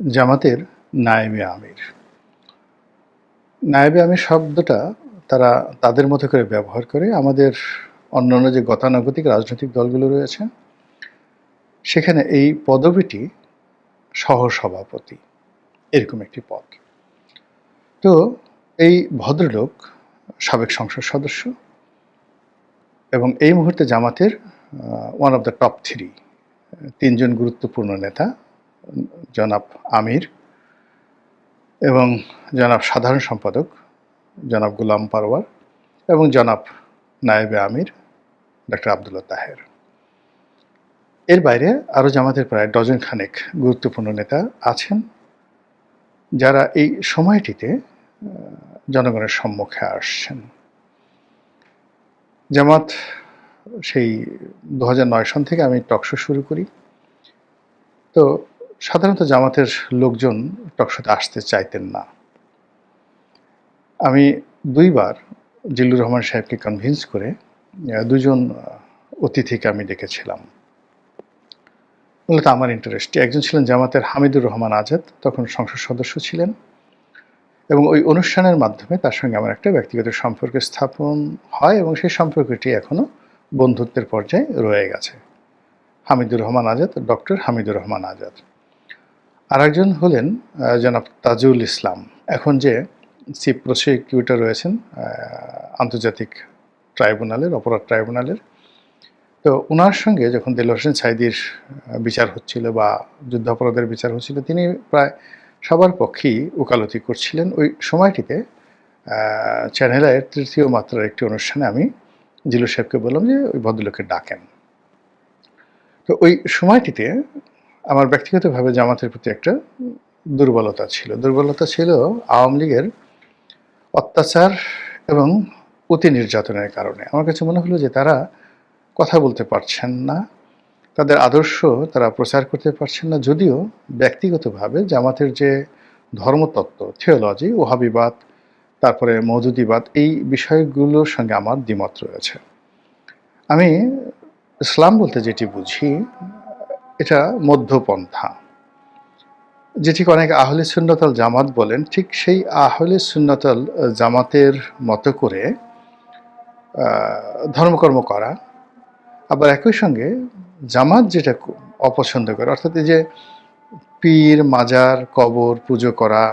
জামাতের নায়েবে আমির। নায়েবে আমির শব্দটা তারা তাদের মতো করে ব্যবহার করে। আমাদের অন্যান্য যে গতানুগতিক রাজনৈতিক দলগুলো রয়েছে, সেখানে এই পদবিটি সহসভাপতি, এরকম একটি পদ। তো এই ভদ্রলোক সাবেক সংসদ সদস্য এবং এই মুহূর্তে জামাতের one of the top three তিনজন গুরুত্বপূর্ণ নেতা জনাব আমির এবং জনাব সাধারণ সম্পাদক জনাব গুলাম পারওয়ার এবং জনাব নায়েবে আমির ডক্টর আবদুল্লাহ তাহের। এর বাইরে আরও জামাতের প্রায় ডজন খানেক গুরুত্বপূর্ণ নেতা আছেন, যারা এই সময়টিতে জনগণের সম্মুখে আসছেন। জামাত সেই দু হাজার নয় সন থেকে আমি টকশো শুরু করি। তো সাধারণত জামাতের লোকজন টকশোতে আসতে চাইতেন না। আমি দুইবার জিল্লুর রহমান সাহেবকে কনভিন্স করে দুজন অতিথিকে আমি ডেকেছিলাম। মূলত আমার ইন্টারেস্ট একজন ছিলেন জামাতের হামিদুর রহমান আজাদ, তখন সংসদ সদস্য ছিলেন এবং ওই অনুষ্ঠানের মাধ্যমে তার সঙ্গে আমার একটা ব্যক্তিগত সম্পর্ক স্থাপন হয় এবং সেই সম্পর্কটি এখনও বন্ধুত্বের পর্যায়ে রয়ে গেছে। হামিদুর রহমান আজাদ ডক্টর হামিদুর রহমান আজাদ। আর একজন হলেন জনাব তাজুল ইসলাম। এখন যে চিফ প্রসিকিউটর রয়েছেন আন্তর্জাতিক ট্রাইব্যুনালের, অপরাধ ট্রাইব্যুনালের, তো ওনার সঙ্গে যখন দেল হোসেন সাইদির বিচার হচ্ছিল বা যুদ্ধাপরাধের বিচার হচ্ছিল, তিনি প্রায় সবার পক্ষেই ওকালতি করছিলেন। ওই সময়টিতে চ্যানেলের তৃতীয় মাত্রার একটি অনুষ্ঠানে আমি জিলু সাহেবকে বললাম যে ওই ভদ্রলোককে ডাকেন। তো ওই সময়টিতে আমার ব্যক্তিগতভাবে জামাতের প্রতি একটা দুর্বলতা ছিল। দুর্বলতা ছিল আওয়ামী লীগের অত্যাচার এবং অতি নির্যাতনের কারণে। আমার কাছে মনে হলো যে তারা কথা বলতে পারছেন না, তাদের আদর্শ তারা প্রচার করতে পারছেন না, যদিও ব্যক্তিগতভাবে জামাতের যে ধর্মতত্ত্ব থিওলজি ওহাবিবাদ, তারপরে মৌদুদিবাদ এই বিষয়গুলোর সঙ্গে আমার দ্বিমত রয়েছে। আমি ইসলাম বলতে যেটি বুঝি এটা মধ্যপন্থা। যেটিকে অনেক আহলে সুন্নতল জামাত বলেন, ঠিক সেই আহলে সুন্নতল জামাতের মতো করে ধর্মকর্ম করা। আবার একই সঙ্গে জামাত যেটা অপছন্দ করে, অর্থাৎ এই যে পীর, মাজার, কবর, পুজো করা,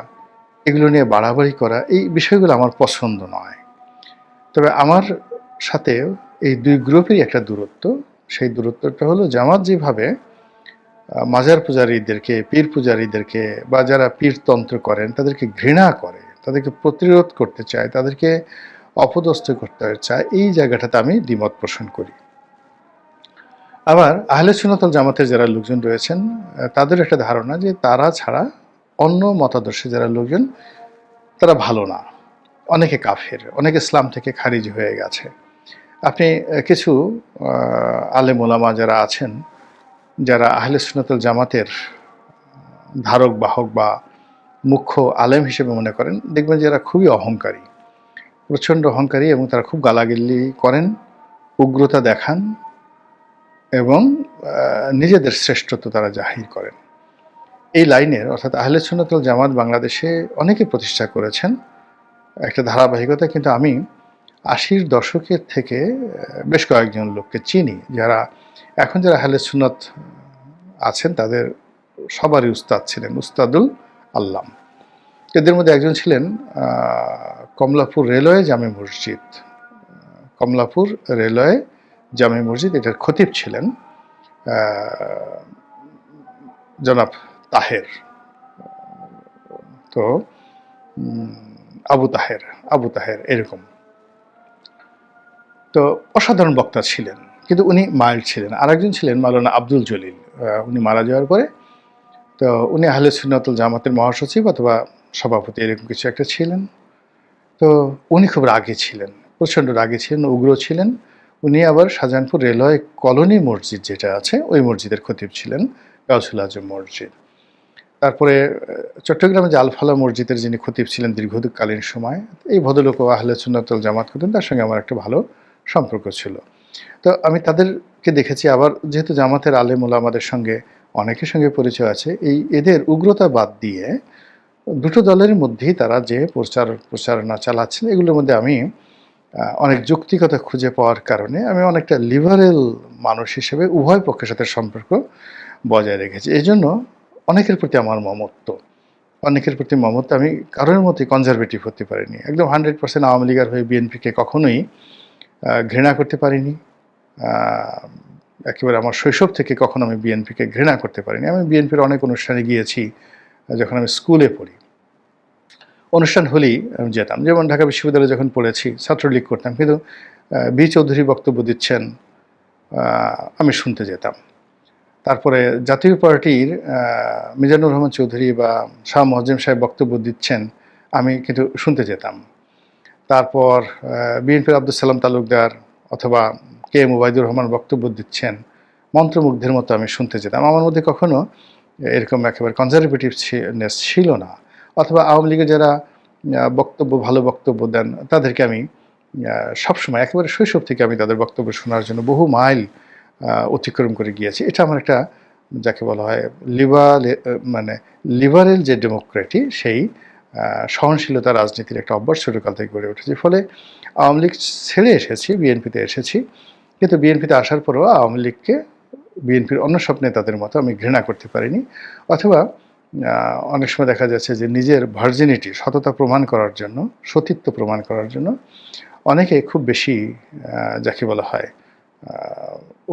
এগুলো নিয়ে বাড়াবাড়ি করা, এই বিষয়গুলো আমার পছন্দ নয়। তবে আমার সাথে এই দুই গ্রুপেরই একটা দূরত্ব। সেই দূরত্বটা হলো জামাত যেভাবে মাজার পূজারীদেরকে পীর পূজারীদেরকে বা যারা পীরতন্ত্র করেন তাদেরকে ঘৃণা করে তাদেরকে প্রতিরোধ করতে চায় তাদেরকে অপদস্থ করতে চায় এই জায়গাটাতে আমি দ্বিমত পোষণ করি। আবার আহলে সুন্নতল জামাতের যারা লোকজন রয়েছেন তাদের একটা ধারণা যে তারা ছাড়া অন্য মতাদর্শে যারা লোকজন তারা ভালো না। অনেকে কাফের অনেক ইসলাম থেকে খারিজ হয়ে গেছে। আপনি কিছু আহ, আলেম ওলামা যারা আছেন যারা আহলে সুন্নতল জামাতের ধারক, বাহক বা মুখ্য আলেম হিসেবে মনে করেন, দেখবেন যে এরা খুবই অহংকারী। প্রচণ্ড অহংকারী এবং তারা খুব গালাগিল্লি করেন, উগ্রতা দেখান এবং নিজেদের শ্রেষ্ঠত্ব তারা জাহির করেন। এই লাইনের, অর্থাৎ আহলে সুন্নতল জামাত বাংলাদেশে অনেকে প্রতিষ্ঠা করেছেন। একটা ধারাবাহিকতা, কিন্তু আমি আশির দশকের থেকে বেশ কয়েকজন লোককে চিনি, যারা এখন যারা হালে সুন্নত আছেন, তাদের সবারই উস্তাদ ছিলেন উস্তাদুল আল্লাম। এদের মধ্যে একজন ছিলেন কমলাপুর রেলওয়ে জামে মসজিদ। কমলাপুর রেলওয়ে জামে মসজিদ, এটার খতিব ছিলেন জনাব তাহের। তো আবু তাহের আবু তাহের এরকম। তো অসাধারণ বক্তা ছিলেন, কিন্তু উনি মাইল্ড ছিলেন। আরেকজন ছিলেন মালানা আব্দুল জলিল উনি মারা যাওয়ার পরে। তো উনি আহলে সুন্নাতুল জামাতের মহাসচিব অথবা সভাপতি, এরকম কিছু একটা ছিলেন। তো উনি খুব রাগী ছিলেন, প্রচণ্ড রাগী ছিলেন, উগ্র ছিলেন। উনি আবার শাহজাহানপুর রেলওয়ে কলোনি মসজিদ যেটা আছে, ওই মসজিদের খতিব ছিলেন, গাউসুল আজম মসজিদ। তারপরে চট্টগ্রামে যে আলফালা মসজিদের যিনি খতিব ছিলেন দীর্ঘকালীন সময়, এই ভদ্রলোক আহলে সুন্নাতুল জামাত করতেন তার সঙ্গে আমার একটা ভালো সম্পর্ক ছিল। তো আমি তাদেরকে দেখেছি, আবার যেহেতু জামাতের আলেম আমাদের সঙ্গে অনেকের সঙ্গে পরিচয় আছে, এই এদের উগ্রতা বাদ দিয়ে দুটো দলের মধ্যেই তারা যে প্রচার, প্রচারণা চালাচ্ছেন, এগুলোর মধ্যে আমি অনেক যৌক্তিকতা খুঁজে পাওয়ার কারণে আমি অনেকটা লিবারেল মানুষ হিসেবে উভয় পক্ষের সাথে সম্পর্ক বজায় রেখেছি। এই জন্য অনেকের প্রতি আমার মমত্ব, অনেকের প্রতি মমত্ব আমি কারোর মতোই কনজারভেটিভ হতে পারিনি। একদম হান্ড্রেড পার্সেন্ট আওয়ামী লীগের হয়ে বিএনপিকে কখনোই ঘৃণা করতে পারিনি। একেবারে আমার শৈশব থেকে কখনো আমি বিএনপিকে ঘৃণা করতে পারিনি। আমি বিএনপির অনেক অনুষ্ঠানে গিয়েছি যখন আমি স্কুলে পড়ি। অনুষ্ঠান হলেই আমি যেতাম। যেমন ঢাকা বিশ্ববিদ্যালয়ে যখন পড়েছি, ছাত্রলীগ করতাম, কিন্তু বি চৌধুরী বক্তব্য দিচ্ছেন আমি শুনতে যেতাম। তারপরে জাতীয় পার্টির মিজানুর রহমান চৌধুরী বা শাহ মহজিম সাহেব বক্তব্য দিচ্ছেন, আমি কিন্তু শুনতে যেতাম। তারপর বিএনপির আব্দুল সালাম তালুকদার অথবা কে এম ওবায়দুর রহমান বক্তব্য দিচ্ছেন, মন্ত্রমুগ্ধের মতো আমি শুনতে যেতাম। আমার মধ্যে কখনো এরকম একেবারে কনজারভেটিভনেস ছিল না। অথবা আওয়ামী লীগের যারা বক্তব্য, ভালো বক্তব্য দেন, তাদেরকে আমি সবসময় একেবারে শৈশব থেকে আমি তাদের বক্তব্য শোনার জন্য বহু মাইল অতিক্রম করে গিয়েছি। এটা আমার একটা, যাকে বলা হয় লিবার মানে লিবারেল যে ডেমোক্রেটি, সেই সহনশীলতা রাজনীতির একটা অভ্যাস ছোটকাল থেকে গড়ে উঠেছে। ফলে আওয়ামী লীগ ছেড়ে এসেছি, বিএনপিতে এসেছি। কিন্তু বিএনপিতে আসার পরেও আওয়ামী লীগকে বিএনপির অন্য সব নেতাদের মতো আমি ঘৃণা করতে পারিনি। অথবা অনেক সময় দেখা যাচ্ছে যে নিজের ভার্জিনিটি সততা প্রমাণ করার জন্য, সতীত্ব প্রমাণ করার জন্য অনেকে খুব বেশি যাকে বলা হয়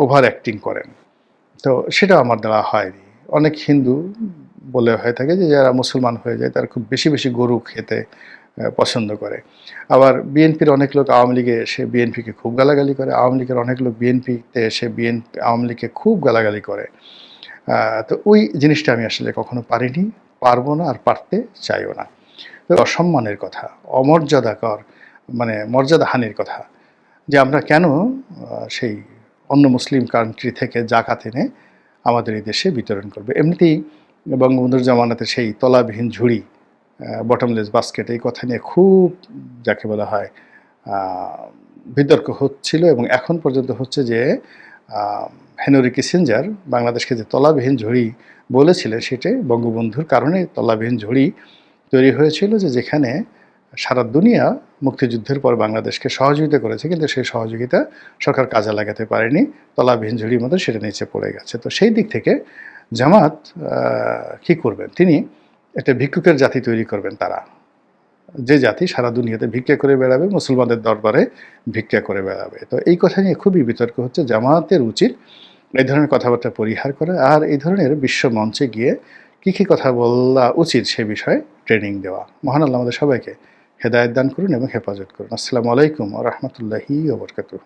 ওভার অ্যাক্টিং করেন। তো সেটা আমার দ্বারা হয়নি। অনেক হিন্দু বলে হয়ে থাকে যে যারা মুসলমান হয়ে যায় তারা খুব বেশি বেশি গরু খেতে পছন্দ করে। আবার বিএনপির অনেক লোক আওয়ামী লীগে এসে বিএনপিকে খুব গালাগালি করে। আওয়ামী লীগের অনেক লোক বিএনপিতে এসে বিএনপি, আওয়ামী লীগকে খুব গালাগালি করে। তো ওই জিনিসটা আমি আসলে কখনো পারিনি, পারব না আর পারতে চাইও না। অসম্মানের কথা অমর্যাদাকর মানে মর্যাদাহানির কথা যে আমরা কেন সেই অন্য মুসলিম কান্ট্রি থেকে জাকাত এনে আমাদের এই দেশে বিতরণ করবে। এমনিতেই বঙ্গবন্ধুর জামানাতে সেই তলাবিহীন ঝুড়ি বটমলেস বাস্কেট এই কথা নিয়ে খুব যাকে বলা হয় বিতর্ক হচ্ছিল এবং এখন পর্যন্ত হচ্ছে যে হেনরি কিসেঞ্জার বাংলাদেশকে যে তলাবিহীন ঝুড়ি বলেছিলেন সেটাই বঙ্গবন্ধুর কারণে তলাবিহীন ঝুড়ি তৈরি হয়েছিল যে যেখানে সারা দুনিয়া মুক্তিযুদ্ধের পর বাংলাদেশকে সহযোগিতা করেছে, কিন্তু সেই সহযোগিতা সরকার কাজে লাগাতে পারেনি, তলাবিহীন ঝুড়ির মতো সেটা নিচে পড়ে গেছে। তো সেই দিক থেকে জামাত কি করবেন? তিনি একটা ভিক্ষুকের জাতি তৈরি করবেন তারা। যে জাতি সারা দুনিয়াতে ভিক্ষা করে বেড়াবে, মুসলমানদের দরবারে ভিক্ষা করে বেড়াবে। তো এই কথা নিয়ে খুবই বিতর্ক হচ্ছে। জামাতের উচিত এই ধরনের কথাবার্তা পরিহার করা আর এই ধরনের বিশ্ব মঞ্চে গিয়ে কী কী কথা বলা উচিত সে বিষয়ে ট্রেনিং দেওয়া। মহান আল্লাহ আমাদের সবাইকে হেদায়ত দান করুন এবং হেফাজত করুন। আসসালামু আলাইকুম রহমতুল্লাহি ওবরকাতুহ